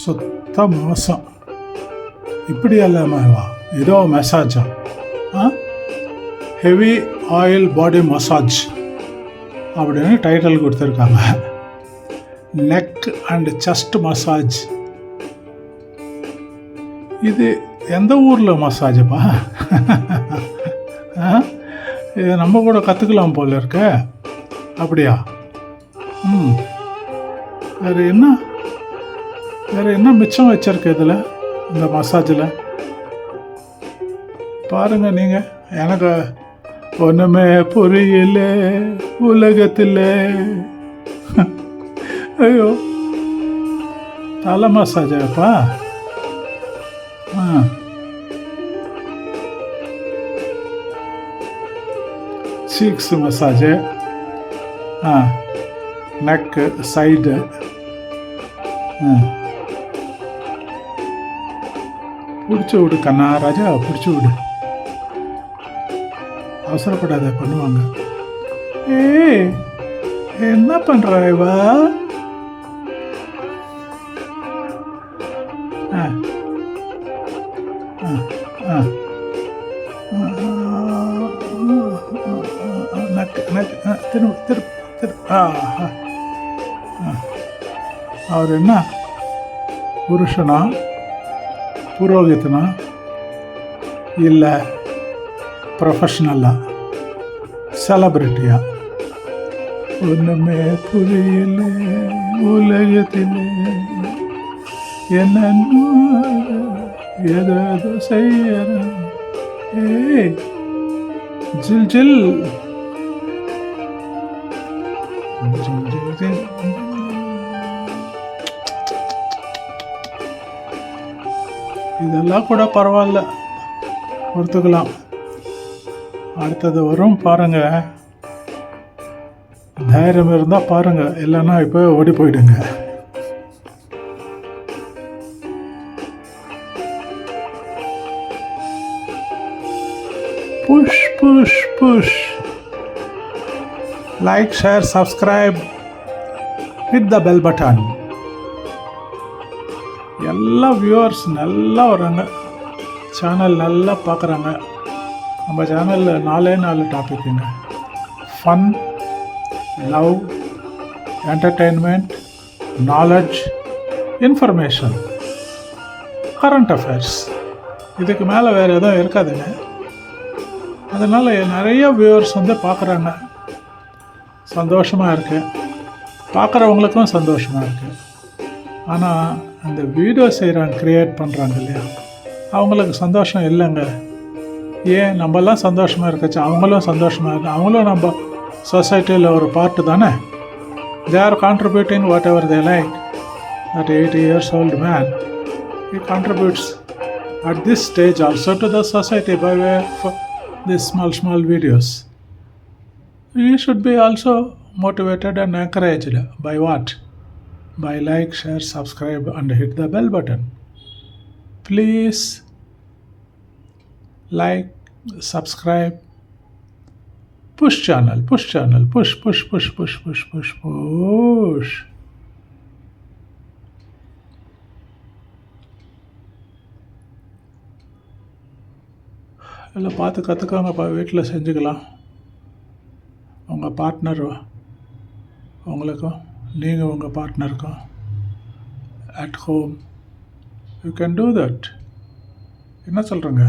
சுத்த மோசம். இப்படி இல்லாமவா ஏதோ மசாஜா ஆ? ஹெவி ஆயில் பாடி மசாஜ் அப்படின்னு டைட்டில் கொடுத்துருக்காங்க. நெக் அண்ட் செஸ்ட் மசாஜ் இது எந்த ஊரில் மசாஜப்பா ஆ? இதை நம்ம கூட கற்றுக்கலாம் போல இருக்க. அப்படியா? ம். வேறு என்ன? வேறு என்ன மிச்சம் வச்சிருக்க இதில்? இந்த மசாஜில் பாருங்க நீங்கள் எனக்கு ஒன்றுமே புரியல. உலகத்தில். ஐயோ. தலை மசாஜாப்பா ஆ சீக்ஸ் மசாஜு ஆ. நெக்கு சைடு ஆ. பிடிச்சி விடு கண்ணா ராஜா பிடிச்சி விடு அவசரப்படாத பண்ணுவாங்க. ஏ என்ன பண்ற இவா? ஆ. ஆ ஆ. திரும்ப திரும்ப திரும்ப. ஆ. அவர் என்ன? புருஷனா? புரோகிதனா இல்லை ப்ரொஃபஷ்னலா செலப்ரிட்டியா ஒன்றுமே புரியல உலகத்திலே என்னன்னு ஏதாவது செய்யறேன் ஏய் ஜில் ஜில் ஜில் ஜில் ஜில் இதெல்லாம் கூட பரவாயில்ல. பொறுத்துக்கலாம். அடுத்தது வரும் பாருங்க. தைரியம் இருந்தால் பாருங்க. இல்லைன்னா இப்போ ஓடி போயிடுங்க. Push push push. Like share subscribe hit the bell button எல்லா வியூவர்ஸ் நல்லா வராங்க சேனல் நல்லா பார்க்குறாங்க நம்ம சேனலில் நாலே நாலு டாபிக்குங்க fun love entertainment knowledge information current affairs இதுக்கு மேலே வேறு எதுவும் இருக்காதுங்க. அதனால் நிறைய வியூவர்ஸ் வந்து பார்க்குறாங்க சந்தோஷமாக இருக்குது பார்க்குறவங்களுக்கும் சந்தோஷமாக இருக்குது ஆனால் அந்த வீடியோ செய்கிறாங்க க்ரியேட் பண்ணுறாங்க இல்லையா? அவங்களுக்கு சந்தோஷம் இல்லைங்க. ஏன்? நம்மலாம் சந்தோஷமாக இருக்கச்சு. அவங்களும் சந்தோஷமாக இருக்கு. அவங்களும் நம்ம சொசைட்டியில் ஒரு பார்ட்டு தானே? They are contributing whatever they like that eighty years old man he contributes at this stage also to the society by way of these small small videos. He should be also motivated and encouraged by what? By like share subscribe and hit the bell button please like subscribe push channel push channel push push push push push push push எல்லாம் பார்த்து கற்றுக்கோங்கப்பா வீட்டில் செஞ்சுக்கலாம் உங்கள் partner உங்களுக்கும் நீங்கள் உங்கள் பார்ட்னருக்கும் at home you can do that என்ன சொல்கிறேங்க